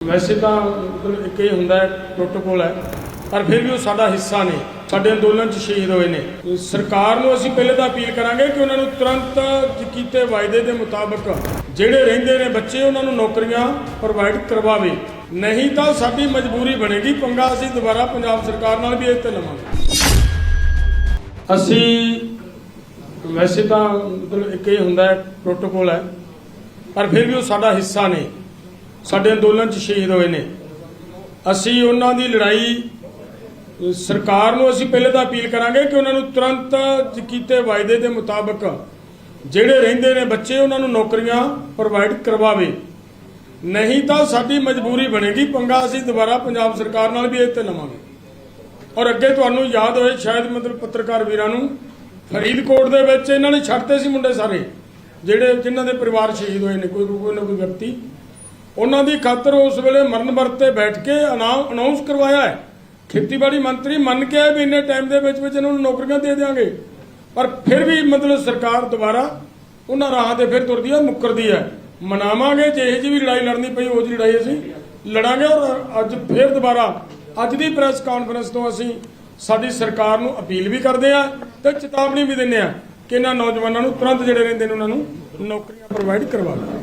ਵੈਸੇ ਤਾਂ ਮਤਲਬ ਇੱਕ ਹੀ ਹੁੰਦਾ ਹੈ ਪ੍ਰੋਟੋਕੋਲ ਹੈ, ਪਰ ਫਿਰ ਵੀ ਉਹ ਸਾਡਾ ਹਿੱਸਾ ਨੇ, ਸਾਡੇ ਅੰਦੋਲਨ 'ਚ ਸ਼ਹੀਦ ਹੋਏ ਨੇ। ਸਰਕਾਰ ਨੂੰ ਅਸੀਂ ਪਹਿਲੇ ਤਾਂ ਅਪੀਲ ਕਰਾਂਗੇ ਕਿ ਉਹਨਾਂ ਨੂੰ ਤੁਰੰਤ ਕੀਤੇ ਵਾਅਦੇ ਦੇ ਮੁਤਾਬਕ ਜਿਹੜੇ ਰਹਿੰਦੇ ਨੇ ਬੱਚੇ, ਉਹਨਾਂ ਨੂੰ ਨੌਕਰੀਆਂ ਪ੍ਰੋਵਾਈਡ ਕਰਵਾਵੇ। ਨਹੀਂ ਤਾਂ ਸਾਡੀ ਮਜਬੂਰੀ ਬਣੇਗੀ, ਪੰਗਾ ਅਸੀਂ ਦੁਬਾਰਾ ਪੰਜਾਬ ਸਰਕਾਰ ਨਾਲ ਵੀ ਇਹ ਤੇ ਲਵਾਂਗੇ। ਅਸੀਂ ਵੈਸੇ ਤਾਂ ਮਤਲਬ ਇੱਕ ਇਹ ਹੁੰਦਾ ਹੈ ਪ੍ਰੋਟੋਕੋਲ ਹੈ, ਪਰ ਫਿਰ ਵੀ ਉਹ ਸਾਡਾ ਹਿੱਸਾ ਨੇ। ਸਾਡੇ ਅੰਦੋਲਨ 'ਚ ਸ਼ਹੀਦ ਹੋਏ ਨੇ। ਅਸੀਂ ਉਹਨਾਂ ਦੀ ਲੜਾਈ, ਸਰਕਾਰ ਨੂੰ ਅਸੀਂ ਪਹਿਲੇ ਤਾਂ ਅਪੀਲ ਕਰਾਂਗੇ ਕਿ ਉਹਨਾਂ ਨੂੰ ਤੁਰੰਤ ਕੀਤੇ ਵਾਅਦੇ ਦੇ ਮੁਤਾਬਕ ਜਿਹੜੇ ਰਹਿੰਦੇ ਨੇ ਬੱਚੇ ਉਹਨਾਂ ਨੂੰ ਨੌਕਰੀਆਂ ਪ੍ਰੋਵਾਈਡ ਕਰਵਾਵੇ। ਨਹੀਂ ਤਾਂ ਸਾਡੀ ਮਜਬੂਰੀ ਬਣੇਗੀ, ਪੰਗਾ ਅਸੀਂ ਦੁਬਾਰਾ ਪੰਜਾਬ ਸਰਕਾਰ ਨਾਲ ਵੀ ਇਹ ਤੇ ਲਵਾਂਗੇ। ਔਰ ਅੱਗੇ ਤੁਹਾਨੂੰ ਯਾਦ ਹੋਏ ਸ਼ਾਇਦ ਮਤਲਬ ਪੱਤਰਕਾਰ ਵੀਰਾਂ ਨੂੰ, ਫਰੀਦਕੋਟ ਦੇ ਵਿੱਚ ਇਹਨਾਂ ਨੇ ਛੱਡਤੇ ਸੀ ਮੁੰਡੇ ਸਾਰੇ, ਜਿਹੜੇ ਜਿਨ੍ਹਾਂ ਦੇ ਪਰਿਵਾਰ ਸ਼ਹੀਦ ਹੋਏ ਨੇ, ਕੋਈ ਕੋਈ ਨਾ ਕੋਈ ਵਿਅਕਤੀ। ਉਹਨਾਂ ਦੀ ਖਾਤਰ ਉਸ ਵੇਲੇ ਮਰਨ ਵਰਤ ਬੈਠ ਕੇ ਅਨਾਉਂਸ ਕਰਵਾਇਆ ਹੈ। ਖੇਤੀਬਾੜੀ ਮੰਤਰੀ ਮੰਨ ਕੇ ਆਏ ਵੀ ਇੰਨੇ ਟਾਈਮ ਦੇ ਵਿੱਚ ਵਿੱਚ ਇਹਨਾਂ ਨੂੰ ਨੌਕਰੀਆਂ ਦੇ ਦੇਵਾਂਗੇ ਪਰ ਫਿਰ ਵੀ ਮਤਲਬ ਸਰਕਾਰ ਦੁਬਾਰਾ ਉਹਨਾਂ ਰਾਹਾਂ ਤੇ ਫਿਰ ਤੁਰਦੀ ਹੈ, ਮੁੱਕਰਦੀ ਹੈ। ਮਨਾਵਾਂਗੇ, ਜੇ ਇਹ ਜੀ ਵੀ ਲੜਾਈ ਲੜਨੀ ਪਈ, ਉਹ ਜੀ ਲੜਾਈ ਅਸੀਂ ਲੜਾਂਗੇ ਔਰ ਅੱਜ ਫਿਰ ਦੁਬਾਰਾ, ਅੱਜ ਦੀ ਪ੍ਰੈਸ ਕਾਨਫਰੰਸ ਤੋਂ ਅਸੀਂ ਸਾਡੀ ਸਰਕਾਰ ਨੂੰ ਅਪੀਲ ਵੀ ਕਰਦੇ ਆ ਤੇ ਚੇਤਾਵਨੀ ਵੀ ਦਿੰਦੇ ਆ ਕਿ ਇਹਨਾਂ ਨੌਜਵਾਨਾਂ ਨੂੰ ਤੁਰੰਤ ਜਿਹੜੇ ਰਹਿੰਦੇ ਨੇ ਉਹਨਾਂ ਨੂੰ ਨੌਕਰੀਆਂ ਪ੍ਰੋਵਾਈਡ ਕਰਵਾਓ